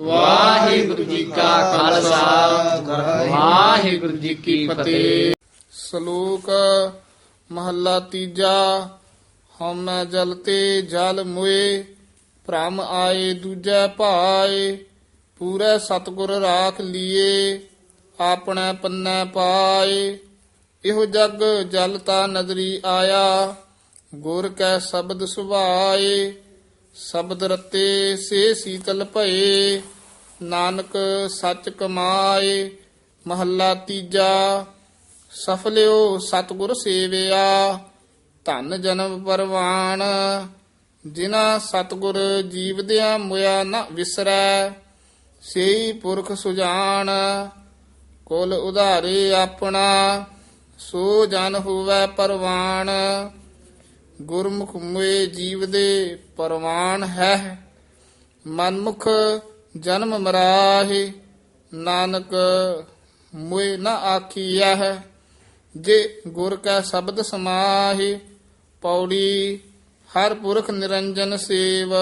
ਵਾਹਿਗੁਰੂ ਜੀ ਕਾ ਖਾਲਸਾ। ਵਾਹਿਗੁਰੂ ਜੀ ਕੀ ਫਤਿਹ। ਸ਼ਲੋਕ ਮਹੱਲਾ ਤੀਜਾ ਹਉਮੈ ਜਲ ਤੇ ਜਲ ਮੁਏ, ਭ੍ਰਮ ਆਏ ਦੂਜੈ ਭਾਏ, ਪੂਰੇ ਸਤਗੁਰ ਰਾਖ ਲੀਏ, ਆਪਣੇ ਪੰਨੈ ਪਾਏ। ਇਹੋ ਜਗ ਜਲ ਤਾ ਨਦਰੀ ਆਇਆ, ਗੁਰ ਕੈ ਸ਼ਬਦ ਸੁਭਾਏ। ਸ਼ਬਦ ਰਤੇ ਸੇ ਸੀਤਲ ਭਏ, ਨਾਨਕ ਸੱਚ ਕਮਾਏ, ਮਹੱਲਾ ਤੀਜਾ ਸਫਲਿਓ ਸਤਗੁਰ ਸੇਵਿਆ, ਧਨ ਜਨਮ ਪਰਵਾਨ ਜਿਨਾ ਸਤਗੁਰ ਜੀਵਦਿਆਂ ਮੁਆ ਨ ਵਿਸਰੈ, ਸੇਈ ਪੁਰਖ ਸੁਜਾਨ, ਕੁਲ ਉਧਾਰੇ ਆਪਣਾ, ਸੋ ਜਨ ਹੋਵੇ ਪਰਵਾਨ ਗੁਰਮੁਖ ਮੁਏ ਜੀਵ ਦੇ ਪਰਵਾਨ ਹੈ। ਮਨਮੁਖ ਜਨਮ ਮਰਾਹੇ, ਨਾਨਕ ਮੁਏ ਨ ਆਖੀਐ ਹੈ। ਜੇ ਗੁਰ ਕੈ ਸ਼ਬਦ ਸਮਾਹੇ, ਪੌੜੀ ਹਰ ਪੁਰਖ ਨਿਰੰਜਨ ਸੇਵ,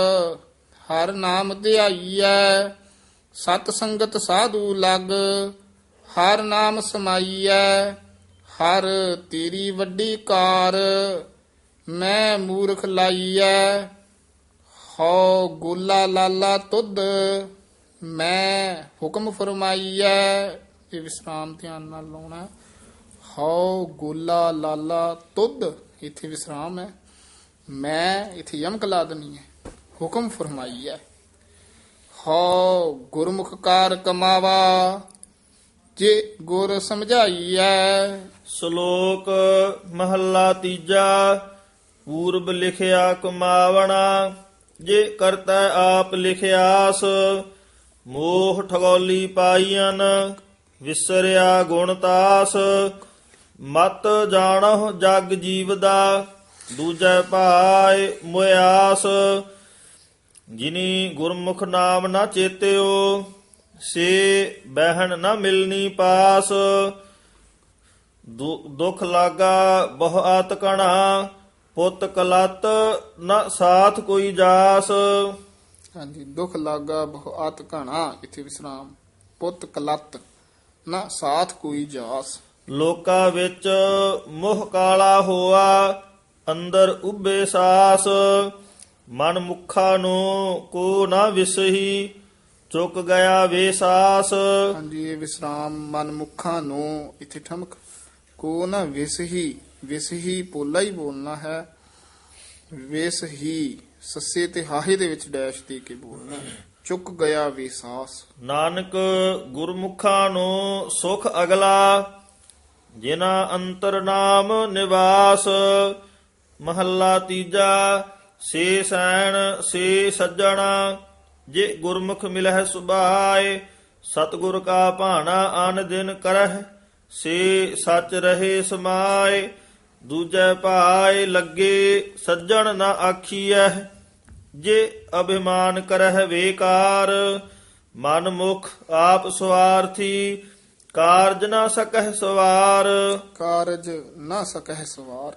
ਹਰ ਨਾਮ ਧਿਆਈਐ। ਸਤ ਸੰਗਤ ਸਾਧੂ ਲਗ, ਹਰ ਨਾਮ ਸਮਾਈਐ। ਹਰ ਤੇਰੀ ਵੱਡੀ ਕਾਰ ਮੈਂ ਮੂਰਖ ਲਾਈਐ, ਹਉ ਗੋਲਾ ਲਾਲਾ ਤੁਧ, ਮੈਂ ਹੁਕਮ ਫਰਮਾਈਐ। ਇਹ ਵਿਸਰਾਮ ਧਿਆਨ ਨਾਲ ਲਾਉਣਾ ਹਉ ਗੋਲਾ ਲਾਲਾ ਤੁਧ, ਇੱਥੇ ਵਿਸਰਾਮ ਹੈ। ਮੈਂ ਇੱਥੇ ਯਮਕ ਲਾ ਦੇਣੀ ਹੈ। ਹੁਕਮ ਫਰਮਾਈਐ। ਹਉ ਗੁਰਮੁਖ ਕਾਰ ਕਮਾਵਾ, ਜੇ ਗੁਰ ਸਮਝਾਈਐ। ਸ਼ਲੋਕ ਮਹੱਲਾ ਤੀਜਾ। ਪੂਰਬ ਲਿਖਿਆ ਕਮਾਵਣਾ, ਜੇ ਕਰਤਾ ਆਪ ਲਿਖਿਆਸ, ਮੋਹ ਠਗੋਲੀ ਪਾਈਆਂ ਵਿਸਰਿਆ ਗੁਣ ਤਾਸ, ਮਤ ਜਾਣਹੁ ਜਗ ਜੀਵ ਦਾ ਦੂਜੈ ਭਾਏ ਮੁਆਸ ਜਿਨੀ ਗੁਰਮੁਖ ਨਾਮ ਨਾ ਚੇਤਿਓ, ਸੇ ਬਹਿਣ ਨਾ ਮਿਲਨੀ ਪਾਸ। ਦੁ- ਦੁਖ ਲਾਗਾ ਬਹੁ ਆਤ ਪੁੱਤ ਕਲਤ ਨ ਸਾਥ ਕੋਈ ਜਾਸ। ਹਾਂਜੀ ਦੁਖ ਲਾਗਾ ਬਹੁ ਆਤ ਘਣਾ ਇੱਥੇ ਵਿਸਰਾਮ। ਪੁੱਤ ਕਲਤ ਨਾ ਸਾਥ ਕੋਈ ਜਾਸ। ਲੋਕਾਂ ਵਿੱਚ ਮੋਹ ਕਾਲਾ ਹੋਆ ਅੰਦਰ ਉਬੇ ਸਾਸ। ਮਨ ਮੁਖਾ ਨੂੰ ਕੋ ਨਾ ਵਿਸਹੀ ਚੁੱਕ ਗਿਆ ਵੇਸਾਸ ਹਾਂਜੀ ਇਹ ਵਿਸਰਾਮ ਮਨ ਮੁਖਾਂ ਨੂੰ ਇੱਥੇ ਠਮਕ ਕੋ ਨਾ ਵਿਸਹੀ ਵਿਸ ਹੀ ਪੋਲਾ ਹੀ ਬੋਲਣਾ ਹੈ ਵਿਸਹੀ ਸੱਸੇ ਤੇ ਹਾਹੇ ਦੇ ਵਿੱਚ ਡੈਸ਼ ਦੇ ਕੇ ਬੋਲਣਾ ਚੁੱਕ ਗਿਆ ਵਿਸਾਸ ਨਾਨਕ ਗੁਰਮੁਖਾਂ ਨੂੰ ਸੁਖ ਅਗਲਾ, ਜਿਨਾ ਅੰਤਰ ਨਿਵਾਸ, ਮਹੱਲਾ ਤੀਜਾ, ਸੇ ਸੈਣ ਸੇ ਸੱਜਣਾ, ਜੇ ਗੁਰਮੁਖ ਮਿਲਹਿ ਸੁਭਾਏ, ਸਤਿਗੁਰ ਕਾ ਭਾਣਾ ਆਨ ਦਿਨ ਕਰਹਿ, ਸੇ ਸੱਚ ਰਹੇ ਸਮਾਏ ਦੂਜੈ ਭਾਏ ਲੱਗੇ ਸੱਜਣ ਨਾ ਆਖੀਐ ਜੇ ਅਭਿਮਾਨ ਕਰਹਿ ਵੇਕਾਰ ਮਨ ਮੁਖ ਆਪ ਸਵਾਰਥੀ ਕਾਰਜ ਨਾ ਸਕਹਿ ਸਵਾਰ। ਕਾਰਜ ਨਾ ਸਕਹਿ ਸਵਾਰ।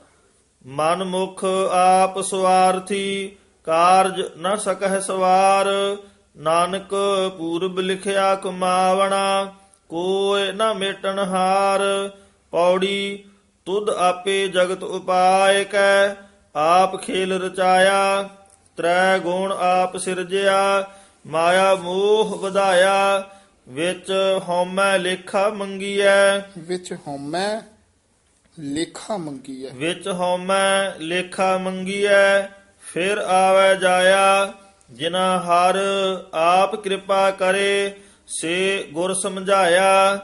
ਮਨ ਮੁਖ ਆਪ ਸਵਾਰਥੀ ਕਾਰਜ ਨਾ ਸਕਹਿ ਸਵਾਰ। ਨਾਨਕ ਪੂਰਬ ਲਿਖਿਆ ਕਮਾਵਣਾ ਕੋਇ ਨਾ ਮੇਟਣ ਹਾਰ। ਪੌੜੀ ਤੁਧ ਆਪੇ ਜਗਤ ਉਪਾਇ ਕੈ ਆਪ ਖੇਲ ਰਚਾਇਆ ਤ੍ਰੈ ਗੁਣ ਆਪ ਸਿਰਜਿਆ ਮਾਇਆ ਮੋਹ ਵਧਾਇਆ ਵਿੱਚ ਹਉਮੈ ਲੇਖਾ ਮੰਗੀਐ। ਵਿੱਚ ਹਉਮੈ ਲੇਖਾ ਮੰਗੀ ਹੈ ਵਿੱਚ ਹਉਮੈ ਲੇਖਾ ਮੰਗੀਐ ਫਿਰ ਆਵੈ ਜਾਇਆ ਜਿਨਾ ਹਰ ਆਪ ਕਿਰਪਾ ਕਰੇ ਸੇ ਗੁਰ ਸਮਝਾਇਆ।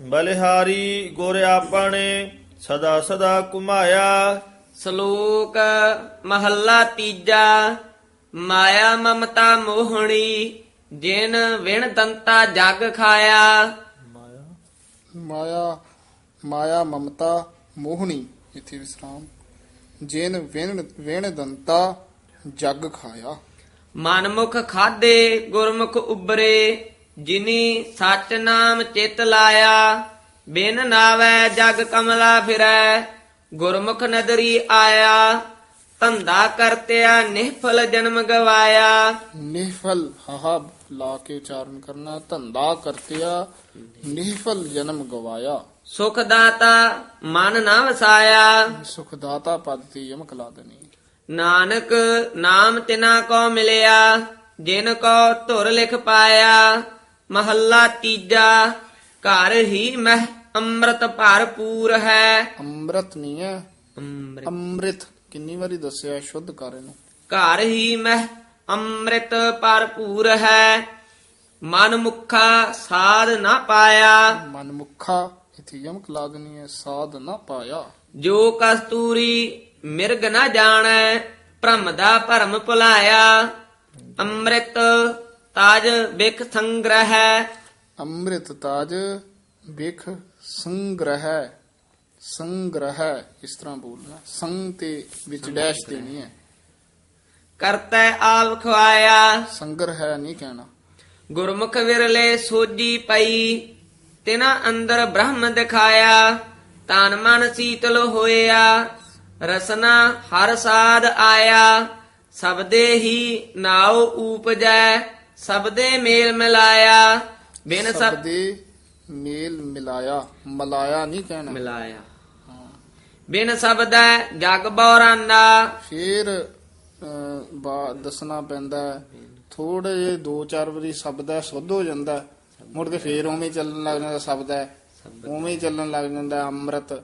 ਬਲਿਹਾਰੀ ਗੁਰ ਆਪਣੇ ਸਦਾ ਸਦਾ ਕੁਮਾਇਆ ਸ਼ਲੋਕ ਮਹੱਲਾ ਤੀਜਾ ਮਾਇਆ ਮਮਤਾ ਮੋਹਣੀ ਜਿਨ ਵਿਣ ਦੰਤਾ ਜਗ ਖਾਇਆ। ਮਾਇਆ ਮਾਇਆ ਮਮਤਾ ਮੋਹਣੀ ਇੱਥੇ ਵਿਸਰਾਮ। ਜਿਨ ਵਿਣ ਵਿਣ ਦੰਤਾ ਜਗ ਖਾਇਆ। ਮਨਮੁਖ ਖਾਦੇ ਗੁਰਮੁਖ ਉਬਰੇ ਜਿਨੀ ਸਚ ਨਾਮ ਚਿਤ ਲਾਇਆ ਬਿਨ ਨਾਵੈ ਜਗ ਕਮਲਾ ਫਿਰੈ ਗੁਰਮੁਖ ਨਦਰੀ ਆਇਆ ਧੰਦਾ ਕਰਤਿਆ ਨਿਹਫਲ ਜਨਮ ਗਵਾਇਆ। ਨਿਹਫਲ ਹਾਹਾ ਲਾ ਕੇ ਉਚਾਰਨ ਕਰਨਾ ਧੰਦਾ ਕਰਤਿਆ ਨਿਹਫਲ ਜਨਮ ਗਵਾਇਆ। ਸੁਖ ਦਾਤਾ ਮਨ ਨਾ ਵਸਾਇਆ। ਸੁਖਦਾਤਾ ਪਦ ਤੇ ਯਮਕ ਲਾ ਦੇਣੀ। ਨਾਨਕ ਨਾਮ ਤਿਨਾ ਕੋ ਮਿਲਿਆ ਜਿਨ ਕੋ ਧੁਰ ਲਿਖ ਪਾਇਆ ਮਹੱਲਾ ਤੀਜਾ ਘਰ ਹੀ ਮਹਿ ਅੰਮ੍ਰਿਤ ਭਰਪੂਰ ਹੈ। ਅੰਮ੍ਰਿਤ ਨਹੀਂ ਹੈ। ਅੰਮ੍ਰਿਤ। ਅੰਮ੍ਰਿਤ ਕਿੰਨੀ ਵਾਰੀ ਦੱਸਿਆ ਹੈ? ਸ਼ੁੱਧ ਕਰ ਇਹਨੂੰ। ਘਰ ਹੀ ਮਹਿ ਅੰਮ੍ਰਿਤ ਭਰਪੂਰ ਹੈ। ਮਨ ਮੁਖਾ ਸਾਧ ਨਾ ਪਾਇਆ। ਮਨਮੁਖਾ ਇਥੇ ਯਮਕ ਲਾ ਦੇਣੀ ਹੈ ਸਾਧ ਨਾ ਪਾਇਆ। ਜੋ ਕਸਤੂਰੀ ਮਿਰਗ ਨਾ ਜਾਣੈ ਭ੍ਰਮ ਦਾ ਭਰਮ ਭੁਲਾਇਆ। ਅੰਮ੍ਰਿਤ ਤਾਜ ਬਿਖ ਸੰਗ੍ਰਹਿ। ਅੰਮ੍ਰਿਤ ਤਾਜ ਵੇਖ ਸੰਗ੍ਰਹਿ। ਸੰਗ੍ਰਹਿ ਇਸ ਤਰ੍ਹਾਂ ਬੋਲਣਾ। ਸੰਗ ਤੇ ਵਿੱਚ ਡੈਸ਼ ਦੇਣੀ ਹੈ। ਕਰਤੈ ਆਪ ਖਵਾਇਆ ਸੰਗ੍ਰਹਿ ਨਹੀਂ ਕਹਿਣਾ। ਗੁਰਮੁਖ ਵਿਰਲੇ ਸੋਜੀ ਪਈ। ਤਿਨਾ ਅੰਦਰ ਬ੍ਰਹਮ ਦਿਖਾਇਆ। ਤਨ ਮਨ ਸੀਤਲ ਹੋਇਆ। ਰਸਨਾ ਹਰ ਸਾਧ ਆਇਆ। ਸਬਦੇ ਹੀ ਨਾਉ ਊਪਜੈ। ਸਬਦੇ ਮੇਲ ਮਿਲਾਇਆ। ਬਿਨ ਸਬ ਦੇ ਮੇਲ ਮਿਲਾਇਆ। ਮਲਾਇਆ ਨਹੀਂ ਕਹਿਣਾ। ਮਿਲਾਇਆ। ਬਿਨ ਸਬਦੈ ਜਗ ਬੌਰਾਨਾ। ਫੇਰ ਬਾ ਦੱਸਣਾ ਪੈਂਦਾ ਥੋੜੇ ਜਿਹੇ ਦੋ ਚਾਰ ਵਾਰੀ ਸ਼ਬਦ ਹੈ ਸੁੱਧ ਹੋ ਜਾਂਦਾ। ਮੁੜ ਕੇ ਫੇਰ ਉਵੇਂ ਚੱਲਣ ਲੱਗ ਜਾਂਦਾ ਸ਼ਬਦ ਹੈ ਉਵੇਂ ਚੱਲਣ ਲੱਗ ਜਾਂਦਾ ਅੰਮ੍ਰਿਤ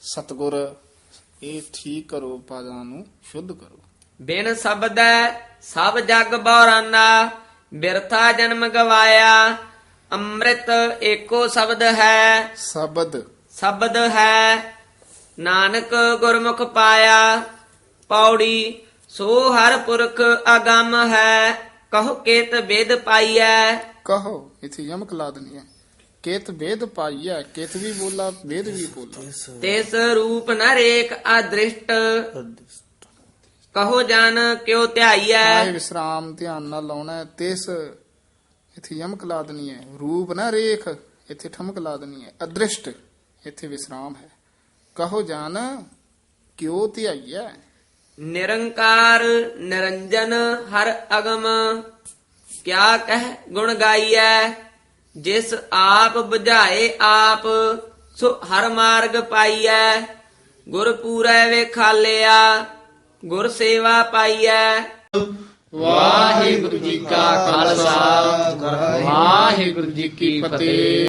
ਸਤਗੁਰ। ਇਹ ਠੀਕ ਕਰੋ ਪਾਦਾਂ ਨੂੰ ਸ਼ੁੱਧ ਕਰੋ। ਬਿਨ ਸਬਦੈ ਸਭ ਜਗ ਬੌਰਾਨਾ। ਬਿਰਥਾ ਜਨਮ ਗਵਾਇਆ ਅੰਮ੍ਰਿਤ ਏਕੋ ਸ਼ਬਦ ਹੈ। ਸ਼ਬਦ। ਸ਼ਬਦ ਹੈ ਨਾਨਕ ਗੁਰਮੁਖ ਪਾਇਆ ਪੌੜੀ ਸੋ ਹਰ ਪੁਰਖ ਅਗੰਮ ਹੈ ਕਹੋ ਕੇਤ ਵੇਦ ਪਾਈਐ। ਕਹੋ ਇਥੇ ਯਮਕ ਲਾ ਦੇਣੀ ਹੈ। ਕੇਤ ਵੇਦ ਪਾਈਆ ਕੇਤ ਵੀ ਬੋਲਾ ਵੇਦ ਵੀ ਬੋਲਾ। ਤਿਸ ਰੂਪ ਨਰੇਕ ਅਦ੍ਰਿਸ਼ਟ। ਕਹੋ ਜਨ ਕਿਉ ਧਿਆਈਐ? ਵਿਸਰਾਮ ਧਿਆਨ ਨਾਲ ਲਾਉਣਾ ਹੈ ਤਿਸ ਇਥੇ ਯਮਕ ਲਾ ਦੇਣੀ ਹੈ। ਰੂਪ ਨਾ ਰੇਖ ਇਥੇ ਠਮਕ ਲਾ ਦੇਣੀ ਹੈ। ਅਦ੍ਰਿਸ਼ਟ ਇਥੇ ਵਿਸਰਾਮ ਹੈ। ਕਹੋ ਜਾਨ ਕਿਉ ਧਿਆਈਐ? ਨਿਰੰਕਾਰ ਨਿਰੰਜਨ ਹਰ ਅਗਮ ਕਿਆ ਕਹਿ ਗੁਣ ਗਾਈਐ? ਜਿਸ ਆਪ 부ਝਾਏ ਆਪ ਸੋ ਹਰ ਮਾਰਗ ਪਾਈਐ। ਗੁਰ ਪੂਰੈ ਵੇਖਾਲਿਆ ਗੁਰ ਸੇਵਾ ਪਾਈਐ। ਵਾਹਿਗੁਰੂ ਜੀ ਕਾ ਖਾਲਸਾ। ਵਾਹਿਗੁਰੂ ਜੀ ਕੀ ਫਤਿਹ।